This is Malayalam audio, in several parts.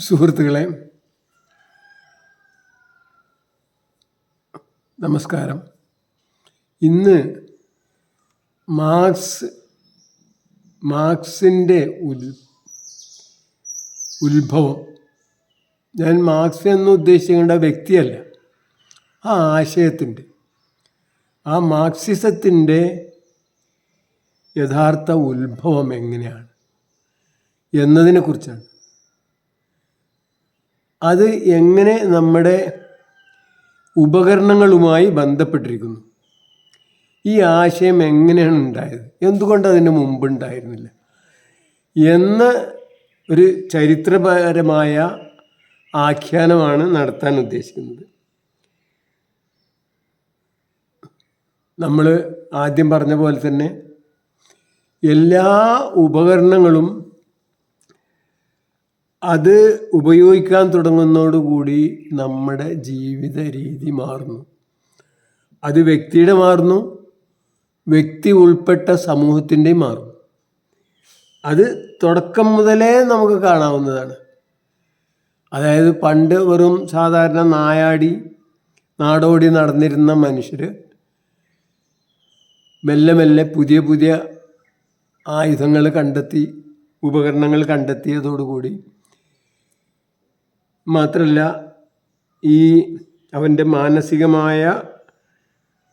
സുഹൃത്തുക്കളെ നമസ്കാരം. ഇന്ന് മാർക്സ് മാർക്സിന്റെ ഉൽ ഉത്ഭവം. ഞാൻ മാർക്സ് എന്ന് ഉദ്ദേശിക്കേണ്ട വ്യക്തിയല്ല ആ ആശയത്തിന്റെ ആ മാർക്സിസത്തിന്റെ യഥാർത്ഥ ഉത്ഭവം എങ്ങനെയാണ് എന്നതിനെക്കുറിച്ചാണ്. അത് എങ്ങനെ നമ്മുടെ ഉപകരണങ്ങളുമായി ബന്ധപ്പെട്ടിരിക്കുന്നു? ഈ ആശയം എങ്ങനെയാണ് ഉണ്ടായത്? എന്തുകൊണ്ട് അതിന് മുമ്പുണ്ടായിരുന്നില്ല എന്ന ഒരു ചരിത്രപരമായ ആഖ്യാനമാണ് നടത്താൻ ഉദ്ദേശിക്കുന്നത്. നമ്മൾ ആദ്യം പറഞ്ഞ പോലെ തന്നെ എല്ലാ ഉപകരണങ്ങളും അത് ഉപയോഗിക്കാൻ തുടങ്ങുന്നതോടുകൂടി നമ്മുടെ ജീവിത രീതി മാറുന്നു. അത് വ്യക്തിയുടെ മാറുന്നു വ്യക്തി ഉൾപ്പെട്ട സമൂഹത്തിന്റെയും മാറും അത് തുടക്കം മുതലേ നമുക്ക് കാണാവുന്നതാണ്. അതായത് പണ്ട് വെറും സാധാരണ നായാടി നാടോടി നടന്നിരുന്ന മനുഷ്യർ മെല്ലെ മെല്ലെ പുതിയ പുതിയ ആയുധങ്ങൾ കണ്ടെത്തി ഉപകരണങ്ങൾ കണ്ടെത്തിയതോടുകൂടി മാത്രമല്ല ഈ അവന്റെ മാനസികമായ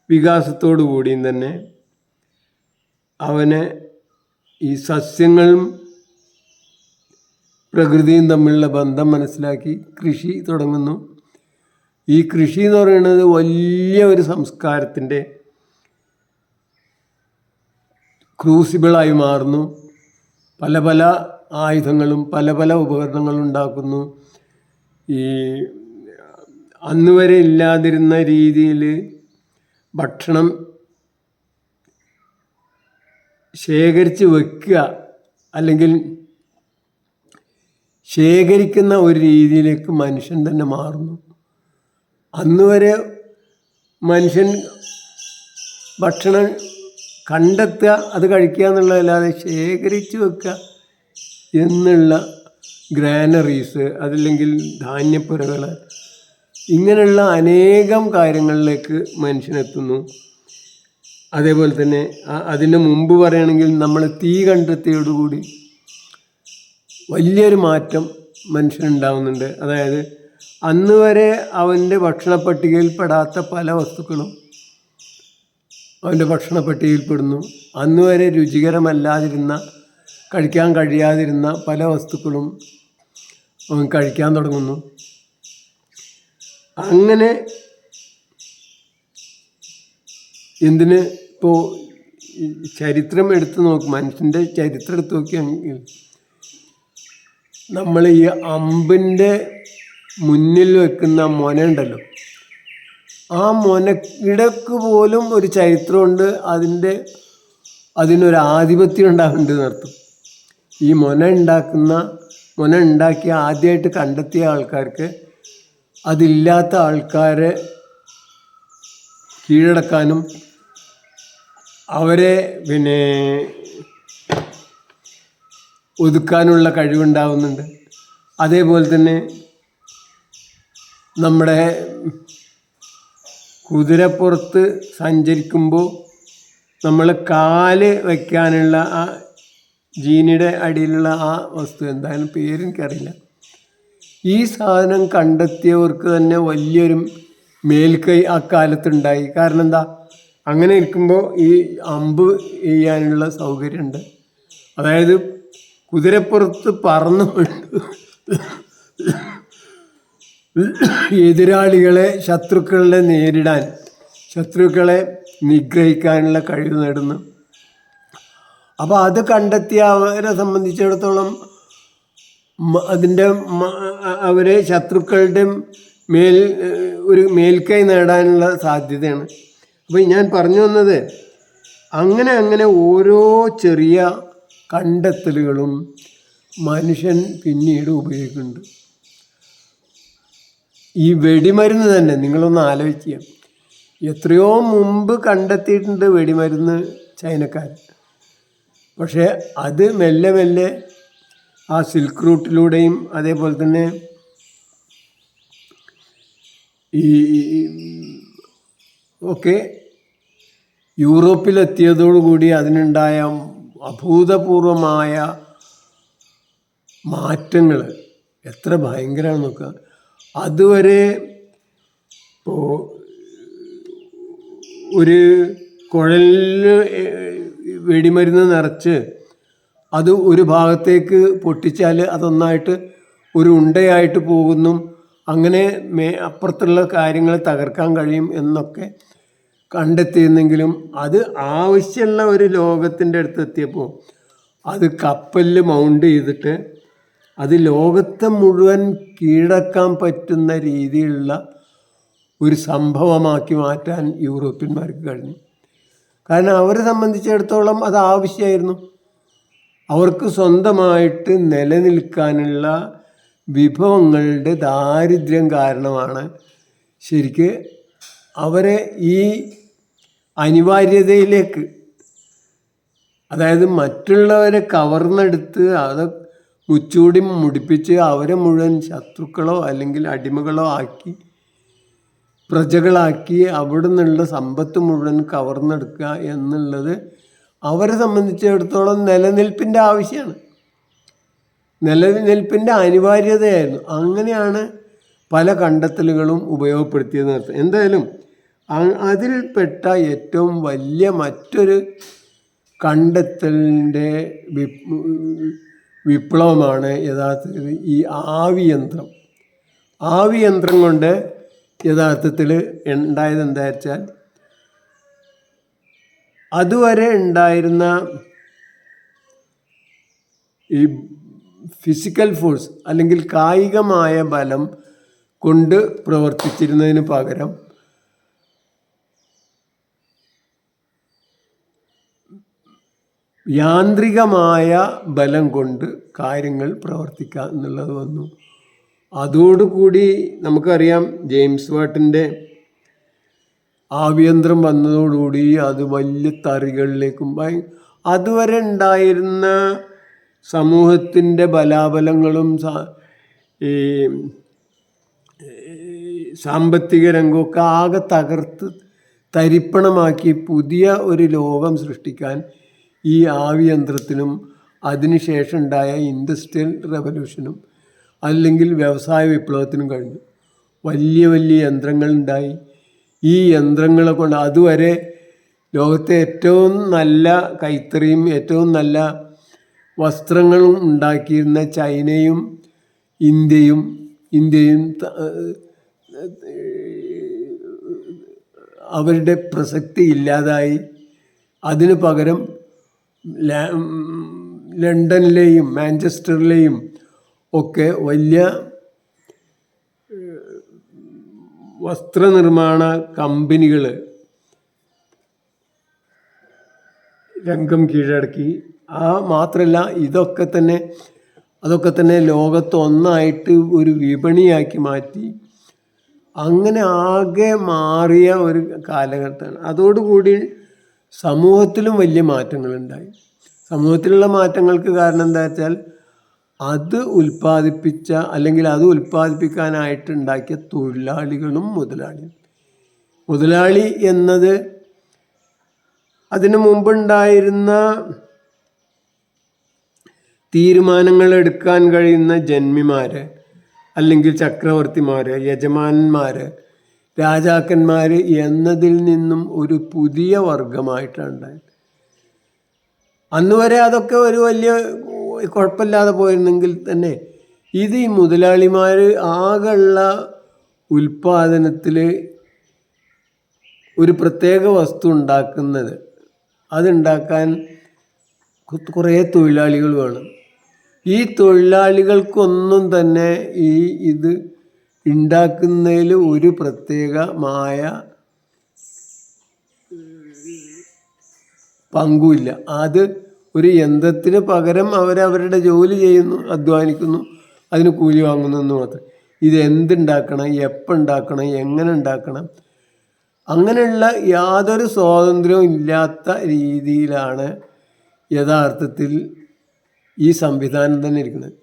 വികാസത്തോടു കൂടിയും തന്നെ അവനെ ഈ സസ്യങ്ങളും പ്രകൃതിയും തമ്മിലുള്ള ബന്ധം മനസ്സിലാക്കി കൃഷി തുടങ്ങുന്നു. ഈ കൃഷി എന്ന് പറയുന്നത് വലിയ ഒരു സംസ്കാരത്തിന്റെ ക്രൂസിബിളായി മാറുന്നു. പല പല ആയുധങ്ങളും പല പല ഉപകരണങ്ങളും ഉണ്ടാക്കുന്നു. ഈ അന്ന് വരെ ഇല്ലാതിരുന്ന രീതിയിൽ ഭക്ഷണം ശേഖരിച്ച് വെക്കുക അല്ലെങ്കിൽ ശേഖരിക്കുന്ന ഒരു രീതിയിലേക്ക് മനുഷ്യൻ തന്നെ മാറുന്നു. അന്ന് വരെ മനുഷ്യൻ ഭക്ഷണം കണ്ടെത്തുക അത് കഴിക്കുക എന്നുള്ളതല്ലാതെ ശേഖരിച്ച് വെക്കുക എന്നുള്ള ഗ്രാനറീസ് അതല്ലെങ്കിൽ ധാന്യപ്പുരകൾ ഇങ്ങനെയുള്ള അനേകം കാര്യങ്ങളിലേക്ക് മനുഷ്യനെത്തുന്നു. അതേപോലെ തന്നെ അതിന് മുമ്പ് പറയുകയാണെങ്കിൽ നമ്മൾ തീ കണ്ടെത്തിയോടുകൂടി വലിയൊരു മാറ്റം മനുഷ്യനുണ്ടാവുന്നുണ്ട്. അതായത് അന്ന് വരെ അവന്റെ ഭക്ഷണ പട്ടികയിൽ പെടാത്ത പല വസ്തുക്കളും അവന്റെ ഭക്ഷണ പട്ടികയിൽപ്പെടുന്നു അന്ന് വരെ രുചികരമല്ലാതിരുന്ന കഴിക്കാൻ കഴിയാതിരുന്ന പല വസ്തുക്കളും അവൻ കഴിക്കാൻ തുടങ്ങുന്നു. അങ്ങനെ എന്തിന് ഇപ്പോൾ ചരിത്രം എടുത്ത് നോക്കും മനുഷ്യന്റെ ചരിത്രം എടുത്ത് നോക്കിയാണെങ്കിൽ നമ്മൾ ഈ അമ്പിന്റെ മുന്നിൽ വെക്കുന്ന മൊന ഉണ്ടല്ലോ. ആ മൊനക്കിടക്ക് പോലും ഒരു ചരിത്രമുണ്ട്. അതിന്റെ അതിനൊരു ആധിപത്യം ഉണ്ടാകുന്നുണ്ട് എന്നർത്ഥം ഈ മൊന ഉണ്ടാക്കുന്ന മൊന ഉണ്ടാക്കി ആദ്യമായിട്ട് കണ്ടെത്തിയ ആൾക്കാർക്ക് അതില്ലാത്ത ആൾക്കാരെ കീഴടക്കാനും അവരെ പിന്നെ ഒതുക്കാനുള്ള കഴിവുണ്ടാവുന്നുണ്ട്. അതേപോലെ തന്നെ നമ്മുടെ കുതിരപ്പുറത്ത് സഞ്ചരിക്കുമ്പോൾ നമ്മൾ കാൽ വയ്ക്കാനുള്ള ആ ജീനിയുടെ അടിയിലുള്ള ആ വസ്തു എന്തായാലും പേര് എനിക്കറിയില്ല. ഈ സാധനം കണ്ടെത്തിയവർക്ക് തന്നെ വലിയൊരു മേൽക്കൈ ആ കാലത്തുണ്ടായി കാരണം എന്താ? അങ്ങനെ ഇരിക്കുമ്പോൾ ഈ അമ്പ് ചെയ്യാനുള്ള സൗകര്യമുണ്ട് അതായത് കുതിരപ്പുറത്ത് പറന്നു എതിരാളികളെ ശത്രുക്കളെ നേരിടാൻ ശത്രുക്കളെ നിഗ്രഹിക്കാനുള്ള കഴിവ് നേടുന്നു. അപ്പോൾ അത് കണ്ടെത്തിയ അവരെ സംബന്ധിച്ചിടത്തോളം അതിന്റെ അവരെ ശത്രുക്കളുടെ മേൽ ഒരു മേൽക്കൈ നേടാനുള്ള സാധ്യതയാണ്. അപ്പോൾ ഞാൻ പറഞ്ഞു വന്നത് അങ്ങനെ അങ്ങനെ ഓരോ ചെറിയ കണ്ടെത്തലുകളും മനുഷ്യൻ പിന്നീട് ഉപയോഗിക്കുന്നുണ്ട്. ഈ വെടിമരുന്ന് തന്നെ നിങ്ങളൊന്ന് ആലോചിക്കുക. എത്രയോ മുമ്പ് കണ്ടെത്തിയിട്ടുണ്ട് വെടിമരുന്ന് ചൈനക്കാർ പക്ഷേ അത് മെല്ലെ മെല്ലെ ആ സിൽക്ക് റൂട്ടിലൂടെയും അതേപോലെ തന്നെ ഈ ഒക്കെ യൂറോപ്പിലെത്തിയതോടുകൂടി അതിനുണ്ടായ അഭൂതപൂർവമായ മാറ്റങ്ങൾ എത്ര ഭയങ്കരമാണ് നോക്കുക. അതുവരെ ഇപ്പോൾ ഒരു കുഴലിൽ വെടിമരുന്ന് നിറച്ച് അത് ഒരു ഭാഗത്തേക്ക് പൊട്ടിച്ചാൽ അതൊന്നായിട്ട് ഒരു ഉണ്ടയായിട്ട് പോകുന്നു. അങ്ങനെ മേ അപ്പുറത്തുള്ള കാര്യങ്ങൾ തകർക്കാൻ കഴിയും എന്നൊക്കെ കണ്ടെത്തിയിരുന്നെങ്കിലും അത് ആവശ്യമുള്ള ഒരു ലോകത്തിന്റെ അടുത്ത് എത്തിയപ്പോൾ അത് കപ്പലിൽ മൗണ്ട് ചെയ്തിട്ട് അത് ലോകത്തെ മുഴുവൻ കീഴടക്കാൻ പറ്റുന്ന രീതിയിലുള്ള ഒരു സംഭവമാക്കി മാറ്റാൻ യൂറോപ്യന്മാർക്ക് കഴിഞ്ഞു. കാരണം അവരെ സംബന്ധിച്ചിടത്തോളം അത് ആവശ്യമായിരുന്നു. അവർക്ക് സ്വന്തമായിട്ട് നിലനിൽക്കാനുള്ള വിഭവങ്ങളുടെ ദാരിദ്ര്യം കാരണമാണ് ശരിക്ക് അവരെ ഈ അനിവാര്യതയിലേക്ക് അതായത് മറ്റുള്ളവരെ കവർന്നെടുത്ത് അത് ഉച്ചൂടി മുടിപ്പിച്ച് അവരെ മുഴുവൻ ശത്രുക്കളോ അല്ലെങ്കിൽ അടിമകളോ ആക്കി പ്രജകളാക്കി അവിടെ നിന്നുള്ള സമ്പത്ത് മുഴുവൻ കവർന്നെടുക്കുക എന്നുള്ളത് അവരെ സംബന്ധിച്ചിടത്തോളം നിലനിൽപ്പിന്റെ ആവശ്യമാണ്. നിലനിൽപ്പിന്റെ അനിവാര്യതയായിരുന്നു. അങ്ങനെയാണ് പല കണ്ടെത്തലുകളും ഉപയോഗപ്പെടുത്തിയെന്ന് അർത്ഥം എന്തായാലും അതിൽപ്പെട്ട ഏറ്റവും വലിയ മറ്റൊരു കണ്ടെത്തലിന്റെ വിപ്ലവമാണ് യഥാർത്ഥത്തിൽ ഈ ആവിയന്ത്രം. ആവിയന്ത്രം കൊണ്ട് യഥാർത്ഥത്തിൽ ഉണ്ടായത് എന്താ വെച്ചാൽ അതുവരെ ഉണ്ടായിരുന്ന ഈ ഫിസിക്കൽ ഫോഴ്സ് അല്ലെങ്കിൽ കായികമായ ബലം കൊണ്ട് പ്രവർത്തിച്ചിരുന്നതിന് പകരം യാന്ത്രികമായ ബലം കൊണ്ട് കാര്യങ്ങൾ പ്രവർത്തിക്കുക എന്നുള്ളത് വന്നു. അതോടുകൂടി നമുക്കറിയാം ജെയിംസ് വാട്ടിന്റെ ആഭ്യന്തരം വന്നതോടുകൂടി അത് വലിയ തറികളിലേക്കും അതുവരെ ഉണ്ടായിരുന്ന സമൂഹത്തിന്റെ ബലാബലങ്ങളും ഈ സാമ്പത്തിക രംഗമൊക്കെ ആകെ തകർത്ത് തരിപ്പണമാക്കി പുതിയ ഒരു ലോകം സൃഷ്ടിക്കാൻ ഈ ആവിയന്ത്രത്തിനും അതിനുശേഷം ഉണ്ടായ ഇൻഡസ്ട്രിയൽ റവല്യൂഷനും അല്ലെങ്കിൽ വ്യവസായ വിപ്ലവത്തിനും കഴിഞ്ഞു. വലിയ വലിയ യന്ത്രങ്ങളുണ്ടായി ഈ യന്ത്രങ്ങളെ കൊണ്ട് അതുവരെ ലോകത്തെ ഏറ്റവും നല്ല കൈത്തറിയും ഏറ്റവും നല്ല വസ്ത്രങ്ങളും ഉണ്ടാക്കിയിരുന്ന ചൈനയും ഇന്ത്യയും ഇന്ത്യയും അവരുടെ പ്രസക്തി ഇല്ലാതായി. അതിനു പകരം ലണ്ടനിലെയും മാഞ്ചസ്റ്ററിലെയും ഒക്കെ വലിയ വസ്ത്രനിർമ്മാണ കമ്പനികൾ രംഗം കീഴടക്കി. ആ മാത്രമല്ല ഇതൊക്കെ തന്നെ അതൊക്കെ തന്നെ ലോകത്തൊന്നായിട്ട് ഒരു വിപണിയാക്കി മാറ്റി. അങ്ങനെ ആകെ മാറിയ ഒരു കാലഘട്ടമാണ്. അതോടുകൂടി സമൂഹത്തിലും വലിയ മാറ്റങ്ങളുണ്ടായി. സമൂഹത്തിലുള്ള മാറ്റങ്ങൾക്ക് കാരണം എന്താ വെച്ചാൽ അത് ഉൽപ്പാദിപ്പിച്ച അല്ലെങ്കിൽ അത് ഉൽപ്പാദിപ്പിക്കാനായിട്ട് ഉണ്ടാക്കിയ തൊഴിലാളികളും മുതലാളിയും. മുതലാളി എന്നത് അതിനു മുമ്പുണ്ടായിരുന്ന തീരുമാനങ്ങൾ എടുക്കാൻ കഴിയുന്ന ജന്മിമാർ അല്ലെങ്കിൽ ചക്രവർത്തിമാർ യജമാനന്മാർ രാജാക്കന്മാർ എന്നതിൽ നിന്നും ഒരു പുതിയ വർഗമായിട്ടാണ് ഉണ്ടായത്. അന്ന് വരെ അതൊക്കെ ഒരു വലിയ കുഴപ്പമില്ലാതെ പോയിരുന്നെങ്കിൽ തന്നെ ഇത് ഈ മുതലാളിമാർ ആകെയുള്ള ഉൽപ്പാദനത്തിൽ ഒരു പ്രത്യേക വസ്തു ഉണ്ടാക്കുന്നത്. അതുണ്ടാക്കാൻ കുറേ തൊഴിലാളികൾ വേണം. ഈ തൊഴിലാളികൾക്കൊന്നും തന്നെ ഈ ഇത് ഉണ്ടാക്കുന്നതിൽ ഒരു പ്രത്യേകമായ പങ്കുമില്ല. അത് ഒരു യന്ത്രത്തിന് പകരം അവരവരുടെ ജോലി ചെയ്യുന്നു അധ്വാനിക്കുന്നു അതിന് കൂലി വാങ്ങുന്നു എന്ന് മാത്രം. ഇത് എന്തുണ്ടാക്കണം എപ്പോൾ ഉണ്ടാക്കണം എങ്ങനെ ഉണ്ടാക്കണം? അങ്ങനെയുള്ള യാതൊരു സ്വാതന്ത്ര്യവും ഇല്ലാത്ത രീതിയിലാണ് യഥാർത്ഥത്തിൽ ഈ സംവിധാനം തന്നെ ഇരിക്കുന്നത്.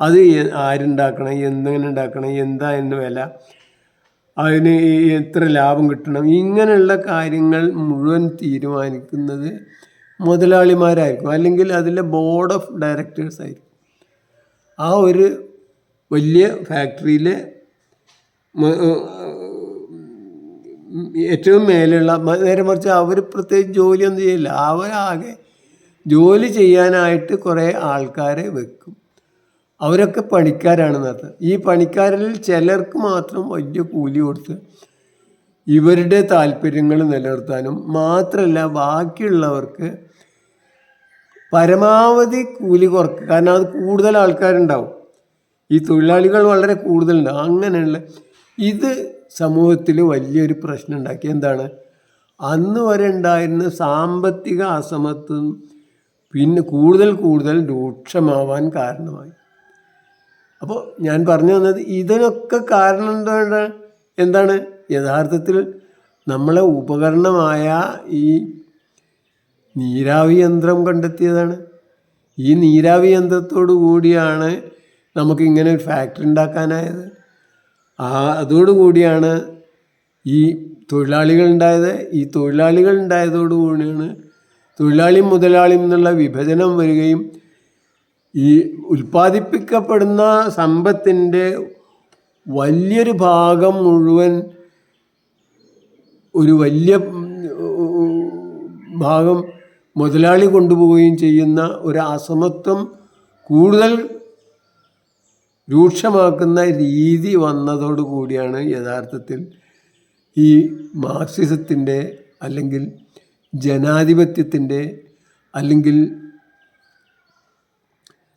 അത് ആരുണ്ടാക്കണം എന്തെങ്ങനെ ഉണ്ടാക്കണം എന്താ എന്ന് വില അതിന് എത്ര ലാഭം കിട്ടണം ഇങ്ങനെയുള്ള കാര്യങ്ങൾ മുഴുവൻ തീരുമാനിക്കുന്നത് മുതലാളിമാരായിരിക്കും. അല്ലെങ്കിൽ അതിലെ ബോർഡ് ഓഫ് ഡയറക്ടേഴ്സ് ആയിരിക്കും. ആ ഒരു വലിയ ഫാക്ടറിയിലെ ഏറ്റവും മേലെയുള്ള നേരെ മറിച്ച് അവർ പ്രത്യേകിച്ച് ജോലിയൊന്നും ചെയ്യില്ല. അവരാകെ ജോലി ചെയ്യാനായിട്ട് കുറേ ആൾക്കാരെ വെക്കും. അവരൊക്കെ പണിക്കാരാണ് നടത്തുക ഈ പണിക്കാരിൽ ചിലർക്ക് മാത്രം വലിയ കൂലി കൊടുത്ത് ഇവരുടെ താല്പര്യങ്ങൾ നിലനിർത്താനും മാത്രമല്ല ബാക്കിയുള്ളവർക്ക് പരമാവധി കൂലി കുറക്കുക. കാരണം അത് കൂടുതൽ ആൾക്കാരുണ്ടാവും. ഈ തൊഴിലാളികൾ വളരെ കൂടുതലുണ്ട്. അങ്ങനെയുള്ള ഇത് സമൂഹത്തിൽ വലിയൊരു പ്രശ്നം ഉണ്ടാക്കി. എന്താണ്? അന്ന് വരെ ഉണ്ടായിരുന്ന സാമ്പത്തിക അസമത്വം പിന്നെ കൂടുതൽ കൂടുതൽ രൂക്ഷമാവാൻ കാരണമായി. അപ്പോൾ ഞാൻ പറഞ്ഞു വന്നത് ഇതിനൊക്കെ കാരണം എന്താണ്? എന്താണ്? യഥാർത്ഥത്തിൽ നമ്മളെ ഉപകരണമായ ഈ നീരാവി യന്ത്രം കണ്ടെത്തിയതാണ്. ഈ നീരാവി യന്ത്രത്തോടു കൂടിയാണ് നമുക്ക് ഇങ്ങനെ ഒരു ഫാക്ടറി ഉണ്ടാക്കാനായത്. ആ അതോടുകൂടിയാണ് ഈ തൊഴിലാളികൾ ഉണ്ടായത്. ഈ തൊഴിലാളികൾ ഉണ്ടായതോടുകൂടിയാണ് തൊഴിലാളിയും മുതലാളിയും എന്നുള്ള വിഭജനം വരികയും ഈ ഉൽപ്പാദിപ്പിക്കപ്പെടുന്ന സമ്പത്തിന്റെ വലിയൊരു ഭാഗം മുഴുവൻ ഒരു വലിയ ഭാഗം മുതലാളി കൊണ്ടുപോവുകയും ചെയ്യുന്ന ഒരു അസമത്വം കൂടുതൽ രൂക്ഷമാക്കുന്ന രീതി വന്നതോടു കൂടിയാണ് യഥാർത്ഥത്തിൽ ഈ മാർക്സിസത്തിന്റെ അല്ലെങ്കിൽ ജനാധിപത്യത്തിന്റെ അല്ലെങ്കിൽ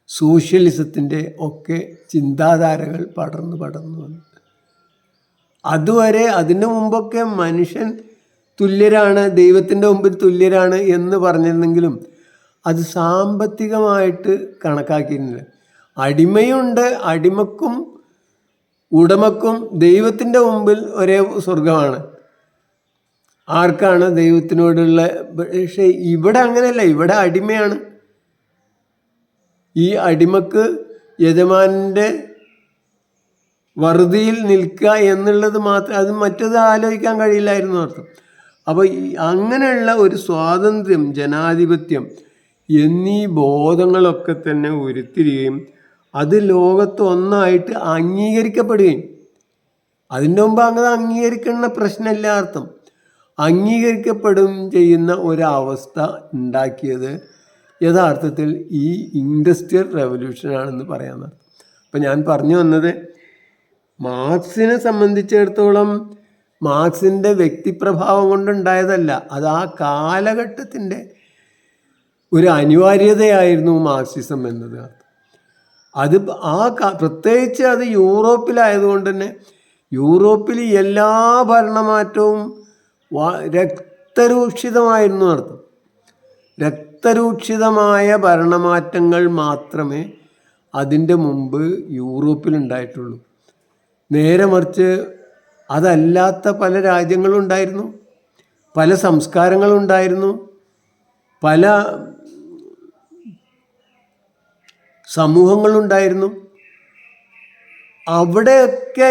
സോഷ്യലിസത്തിന്റെ ഒക്കെ ചിന്താധാരകൾ പടർന്നു പടർന്നു അതുവരെ അതിനു മുമ്പൊക്കെ മനുഷ്യൻ തുല്യരാണ് ദൈവത്തിന്റെ മുമ്പിൽ തുല്യരാണ് എന്ന് പറഞ്ഞിരുന്നെങ്കിലും അത് സാമ്പത്തികമായിട്ട് കണക്കാക്കിയിരുന്നില്ല. അടിമയുണ്ട് അടിമക്കും ഉടമക്കും ദൈവത്തിന്റെ മുമ്പിൽ ഒരേ സ്വർഗമാണ് ആർക്കാണ് ദൈവത്തിനോടുള്ള പക്ഷേ ഇവിടെ അങ്ങനെയല്ല ഇവിടെ അടിമയാണ്. ഈ അടിമക്ക് യജമാനന്റെ വറുതിയിൽ നിൽക്കുക എന്നുള്ളത് മാത്രം അത് മറ്റത് ആലോചിക്കാൻ കഴിയില്ലായിരുന്നു അർത്ഥം അപ്പോൾ അങ്ങനെയുള്ള ഒരു സ്വാതന്ത്ര്യം ജനാധിപത്യം എന്നീ ബോധങ്ങളൊക്കെ തന്നെ ഉരുത്തിരികയും അത് ലോകത്ത് ഒന്നായിട്ട് അംഗീകരിക്കപ്പെടുകയും അതിന്റെ മുമ്പ് അങ്ങനെ അംഗീകരിക്കുന്ന പ്രശ്നമില്ല അർത്ഥം അംഗീകരിക്കപ്പെടും ചെയ്യുന്ന ഒരവസ്ഥ ഉണ്ടാക്കിയത് യഥാർത്ഥത്തിൽ ഈ ഇൻഡസ്ട്രിയൽ റെവല്യൂഷനാണെന്ന് അർത്ഥം അപ്പം ഞാൻ പറഞ്ഞു വന്നത് മാർക്സിനെ സംബന്ധിച്ചിടത്തോളം മാർക്സിന്റെ വ്യക്തിപ്രഭാവം കൊണ്ടുണ്ടായതല്ല. അത് ആ കാലഘട്ടത്തിന്റെ ഒരു അനിവാര്യതയായിരുന്നു മാർക്സിസം എന്നത്. അത് ആ പ്രത്യേകിച്ച് അത് യൂറോപ്പിലായതുകൊണ്ട് തന്നെ യൂറോപ്പിൽ എല്ലാ ഭരണമാറ്റവും രക്തരൂക്ഷിതമായിരുന്നു അർത്ഥം രക്തരൂക്ഷിതമായ ഭരണമാറ്റങ്ങൾ മാത്രമേ അതിന്റെ മുമ്പ് യൂറോപ്പിലുണ്ടായിട്ടുള്ളൂ. നേരെ മറിച്ച് അതല്ലാത്ത പല രാജ്യങ്ങളും ഉണ്ടായിരുന്നു പല സംസ്കാരങ്ങളും ഉണ്ടായിരുന്നു പല സമൂഹങ്ങളുണ്ടായിരുന്നു. അവിടെയൊക്കെ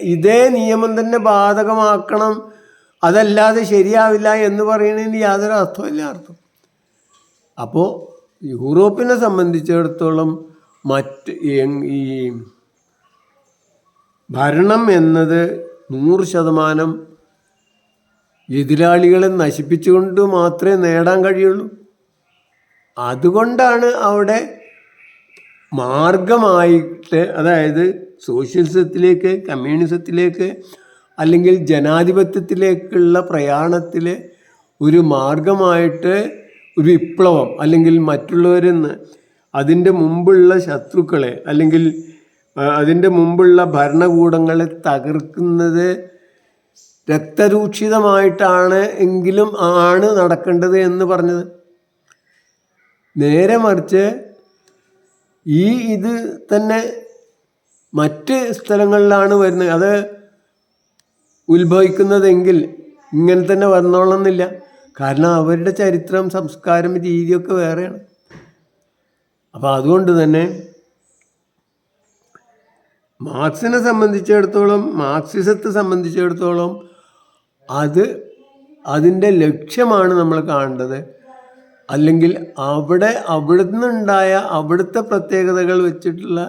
ഇതേ നിയമം തന്നെ ബാധകമാക്കണം. അതല്ലാതെ ശരിയാവില്ല എന്ന് പറയുന്നതിന് യാതൊരു അർത്ഥമില്ല അർത്ഥം അപ്പോൾ യൂറോപ്പിനെ സംബന്ധിച്ചിടത്തോളം മറ്റ് ഈ ഭരണം എന്നത് നൂറ് ശതമാനം എതിരാളികളെ നശിപ്പിച്ചുകൊണ്ട് മാത്രമേ നേടാൻ കഴിയുള്ളൂ. അതുകൊണ്ടാണ് അവിടെ മാർഗമായിട്ട് അതായത് സോഷ്യലിസത്തിലേക്ക് കമ്മ്യൂണിസത്തിലേക്ക് അല്ലെങ്കിൽ ജനാധിപത്യത്തിലേക്കുള്ള പ്രയാണത്തിലെ ഒരു മാർഗമായിട്ട് ഒരു വിപ്ലവം അല്ലെങ്കിൽ മറ്റുള്ളവരിൽ നിന്ന് അതിന്റെ മുമ്പുള്ള ശത്രുക്കളെ അല്ലെങ്കിൽ അതിന്റെ മുമ്പുള്ള ഭരണകൂടങ്ങളെ തകർക്കുന്നത് രക്തരൂക്ഷിതമായിട്ടാണ് എങ്കിലും ആണ് നടക്കേണ്ടത് എന്ന് പറഞ്ഞത്. നേരെ മറിച്ച് ഈ ഇത് തന്നെ മറ്റ് സ്ഥലങ്ങളിലാണ് വരുന്നത്. അത് ഉത്ഭവിക്കുന്നതെങ്കിൽ ഇങ്ങനെ തന്നെ വന്നോളന്നില്ല. കാരണം അവരുടെ ചരിത്രം സംസ്കാരം രീതിയൊക്കെ വേറെയാണ്. അപ്പോൾ അതുകൊണ്ട് തന്നെ മാർക്സിനെ സംബന്ധിച്ചിടത്തോളം മാർക്സിസത്തെ സംബന്ധിച്ചിടത്തോളം അത് അതിന്റെ ലക്ഷ്യമാണ് നമ്മൾ കാണേണ്ടത്. അല്ലെങ്കിൽ അവിടെ അവിടെ നിന്നുണ്ടായ അവിടുത്തെ പ്രത്യേകതകൾ വെച്ചിട്ടുള്ള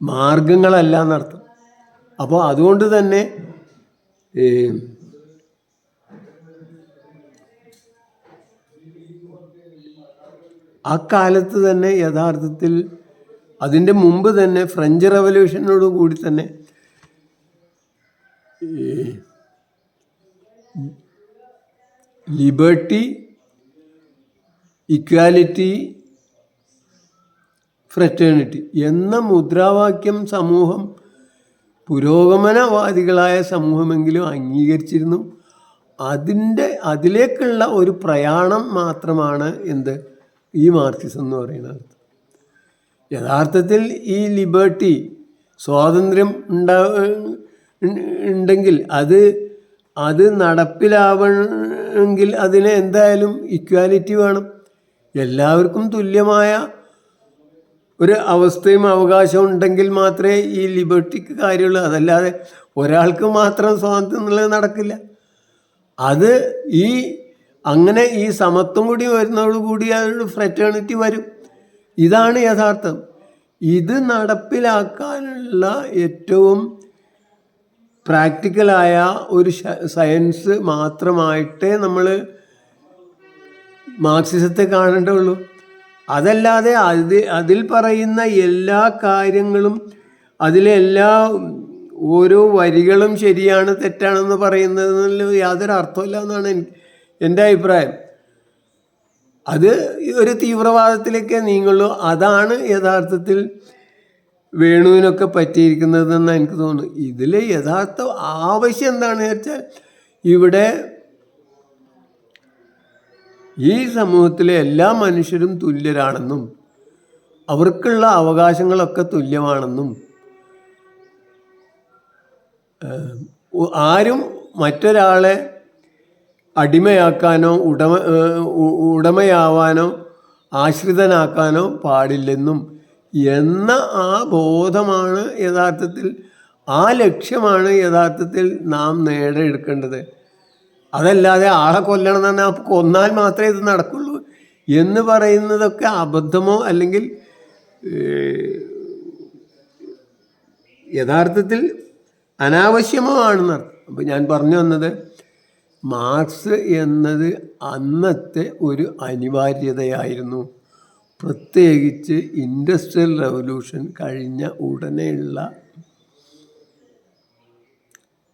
മാർഗങ്ങളല്ല എന്നർത്ഥം. അപ്പോൾ അതുകൊണ്ട് തന്നെ ആ കാലത്ത് തന്നെ യഥാർത്ഥത്തിൽ അതിന്റെ മുമ്പ് തന്നെ ഫ്രഞ്ച് റവല്യൂഷനോട് കൂടി തന്നെ ലിബേർട്ടി ഇക്വാലിറ്റി ഫ്രറ്റേണിറ്റി എന്ന മുദ്രാവാക്യം സമൂഹം പുരോഗമനവാദികളായ സമൂഹമെങ്കിലും അംഗീകരിച്ചിരുന്നു. അതിന്റെ അതിലേക്കുള്ള ഒരു പ്രയാണം മാത്രമാണ് എന്ത്? ഈ മാർക്സിസം എന്ന് പറയുന്നത് യഥാർത്ഥത്തിൽ ഈ ലിബേർട്ടി സ്വാതന്ത്ര്യം ഉണ്ടാ ഉണ്ടെങ്കിൽ അത് അത് നടപ്പിലാവണമെങ്കിൽ അതിന് എന്തായാലും ഇക്വാലിറ്റി വേണം. എല്ലാവർക്കും തുല്യമായ ഒരു അവസ്ഥയും അവകാശവും ഉണ്ടെങ്കിൽ മാത്രമേ ഈ ലിബർട്ടിക്ക് കാര്യമുള്ളൂ. അതല്ലാതെ ഒരാൾക്ക് മാത്രം സ്വാതന്ത്ര്യം നടക്കില്ല. അത് ഈ അങ്ങനെ ഈ സമത്വം കൂടി വരുന്നതോടുകൂടി അതൊരു ഫ്രറ്റേണിറ്റി വരും. ഇതാണ് യഥാർത്ഥം. ഇത് നടപ്പിലാക്കാനുള്ള ഏറ്റവും പ്രാക്ടിക്കലായ ഒരു സയൻസ് മാത്രമായിട്ടേ നമ്മൾ മാർക്സിസത്തെ കാണേണ്ടുള്ളൂ അതല്ലാതെ അത് അതിൽ പറയുന്ന എല്ലാ കാര്യങ്ങളും അതിലെ എല്ലാ ഓരോ വരികളും ശരിയാണ് തെറ്റാണെന്ന് പറയുന്നതിൽ യാതൊരു അർത്ഥമില്ല എന്നാണ് എനിക്ക് എന്റെ അഭിപ്രായം. അത് ഒരു തീവ്രവാദത്തിലേക്കേ നീങ്ങുള്ളൂ. അതാണ് യഥാർത്ഥത്തിൽ വേണുവിനൊക്കെ പറ്റിയിരിക്കുന്നതെന്ന് എനിക്ക് തോന്നുന്നു. ഇതിൽ യഥാർത്ഥ ആവശ്യം എന്താണെന്ന് വെച്ചാൽ ഇവിടെ ഈ സമൂഹത്തിലെ എല്ലാ മനുഷ്യരും തുല്യരാണെന്നും അവർക്കുള്ള അവകാശങ്ങളൊക്കെ തുല്യമാണെന്നും ആരും മറ്റൊരാളെ അടിമയാക്കാനോ ഉടമ ഉടമയാവാനോ ആശ്രിതനാക്കാനോ പാടില്ലെന്നും എന്ന ആ ബോധമാണ് യഥാർത്ഥത്തിൽ ആ ലക്ഷ്യമാണ് യഥാർത്ഥത്തിൽ നാം നേടിയെടുക്കേണ്ടത്. അതല്ലാതെ ആളെ കൊല്ലണം എന്ന് പറഞ്ഞാൽ കൊന്നാൽ മാത്രമേ ഇത് നടക്കുള്ളൂ എന്ന് പറയുന്നതൊക്കെ അബദ്ധമോ അല്ലെങ്കിൽ യഥാർത്ഥത്തിൽ അനാവശ്യമോ ആണെന്നർത്ഥം. അപ്പോൾ ഞാൻ പറഞ്ഞു വന്നത് മാർക്സ് എന്നത് അന്നത്തെ ഒരു അനിവാര്യതയായിരുന്നു. പ്രത്യേകിച്ച് ഇൻഡസ്ട്രിയൽ റവല്യൂഷൻ കഴിഞ്ഞ ഉടനെയുള്ള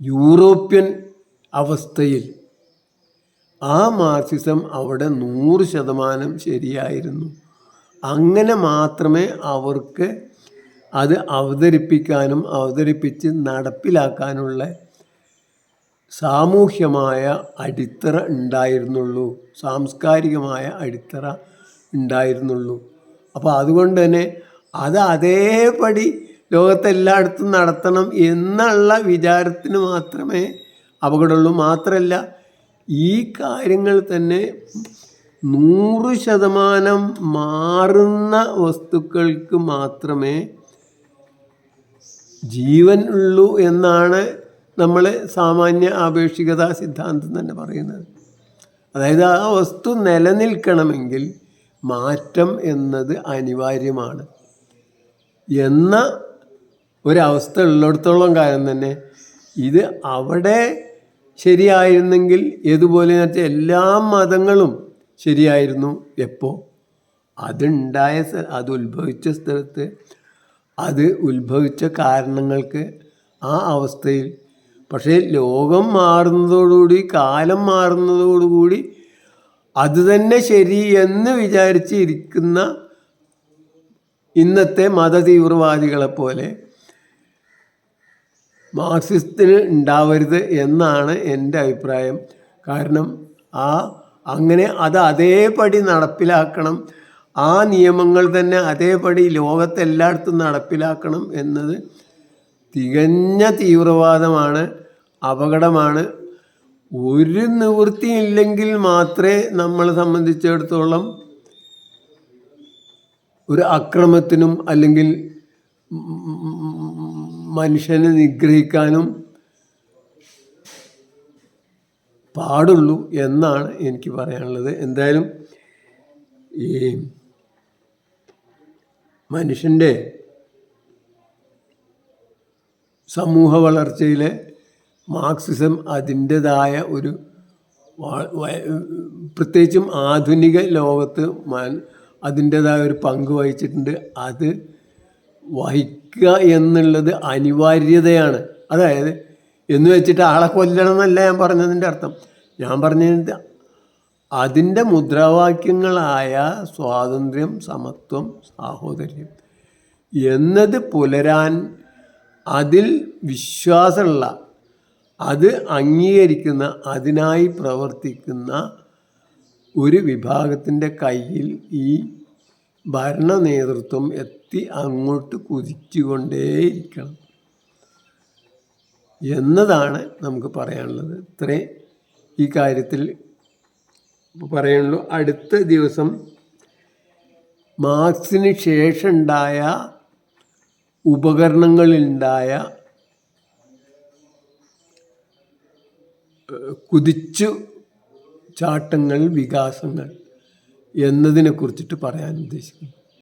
യൂറോപ്യൻ അവസ്ഥയിൽ ആ മാർക്സിസം അവിടെ നൂറ് ശതമാനം ശരിയായിരുന്നു. അങ്ങനെ മാത്രമേ അവർക്ക് അത് അവതരിപ്പിക്കാനും അവതരിപ്പിച്ച് നടപ്പിലാക്കാനുള്ള സാമൂഹ്യമായ അടിത്തറ ഉണ്ടായിരുന്നുള്ളൂ. സാംസ്കാരികമായ അടിത്തറ ഉണ്ടായിരുന്നുള്ളൂ. അപ്പോൾ അതുകൊണ്ട് തന്നെ അത് അതേപടി ലോകത്തെല്ലായിടത്തും നടത്തണം എന്നുള്ള വിചാരത്തിന് മാത്രമേ അപകടമുള്ളൂ. മാത്രമല്ല ഈ കാര്യങ്ങൾ തന്നെ നൂറ് ശതമാനം മാറുന്ന വസ്തുക്കൾക്ക് മാത്രമേ ജീവൻ ഉള്ളൂ എന്നാണ് നമ്മൾ സാമാന്യ ആപേക്ഷികതാ സിദ്ധാന്തം തന്നെ പറയുന്നത്. അതായത് ആ വസ്തു നിലനിൽക്കണമെങ്കിൽ മാറ്റം എന്നത് അനിവാര്യമാണ്. എന്ന ഒരവസ്ഥ ഉള്ളിടത്തോളം കാലം തന്നെ ഇത് അവിടെ ശരിയായിരുന്നെങ്കിൽ ഏതുപോലെ വെച്ചാൽ എല്ലാ മതങ്ങളും ശരിയായിരുന്നു എപ്പോൾ അതുണ്ടായ അത് ഉത്ഭവിച്ച സ്ഥലത്ത് അത് ഉത്ഭവിച്ച കാരണങ്ങൾക്ക് ആ അവസ്ഥയിൽ പക്ഷേ ലോകം മാറുന്നതോടുകൂടി കാലം മാറുന്നതോടുകൂടി അത് തന്നെ ശരി എന്ന് വിചാരിച്ചിരിക്കുന്ന ഇന്നത്തെ മതതീവ്രവാദികളെ പോലെ മാർക്സിസത്തിന് ഉണ്ടാവരുത് എന്നാണ് എന്റെ അഭിപ്രായം. കാരണം ആ അങ്ങനെ അത് അതേപടി നടപ്പിലാക്കണം. ആ നിയമങ്ങൾ തന്നെ അതേപടി ലോകത്തെല്ലായിടത്തും നടപ്പിലാക്കണം എന്നത് തികഞ്ഞ തീവ്രവാദമാണ്. അപകടമാണ്. ഒരു നിവൃത്തിയില്ലെങ്കിൽ മാത്രമേ നമ്മളെ സംബന്ധിച്ചിടത്തോളം ഒരു അക്രമത്തിനും അല്ലെങ്കിൽ മനുഷ്യനെ നിഗ്രഹിക്കാനും പാടുള്ളൂ എന്നാണ് എനിക്ക് പറയാനുള്ളത്. എന്തായാലും ഈ മനുഷ്യന്റെ സമൂഹ വളർച്ചയിലെ മാർക്സിസം അതിന്റെതായ ഒരു പ്രത്യേകിച്ചും ആധുനിക ലോകത്ത് അതിന്റെതായ ഒരു പങ്ക് വഹിച്ചിട്ടുണ്ട്. അത് വഹിക്കുക എന്നുള്ളത് അനിവാര്യതയാണ്. അതായത് എന്ന് വെച്ചിട്ട് ആളെ കൊല്ലണം എന്നല്ല ഞാൻ പറഞ്ഞതിന്റെ അർത്ഥം. ഞാൻ പറഞ്ഞത് അതിന്റെ മുദ്രാവാക്യങ്ങളായ സ്വാതന്ത്ര്യം സമത്വം സാഹോദര്യം എന്നത് പുലരാൻ അതിൽ വിശ്വാസമുള്ള അത് അംഗീകരിക്കുന്ന അതിനായി പ്രവർത്തിക്കുന്ന ഒരു വിഭാഗത്തിന്റെ കയ്യിൽ ഈ ഭരണ നേതൃത്വം എത്തി അങ്ങോട്ട് കുതിച്ചുകൊണ്ടേയിരിക്കണം എന്നതാണ് നമുക്ക് പറയാനുള്ളത്. ഇത്രേ ഈ കാര്യത്തിൽ പറയാനുള്ളൂ അടുത്ത ദിവസം മാർക്സിന് ശേഷമുണ്ടായ ഉപകരണങ്ങളിലുണ്ടായ കുതിച്ചു ചാട്ടങ്ങൾ വികാസങ്ങൾ എന്നതിനെ കുറിച്ചിട്ട് പറയാൻ ഉദ്ദേശിക്കുന്നു.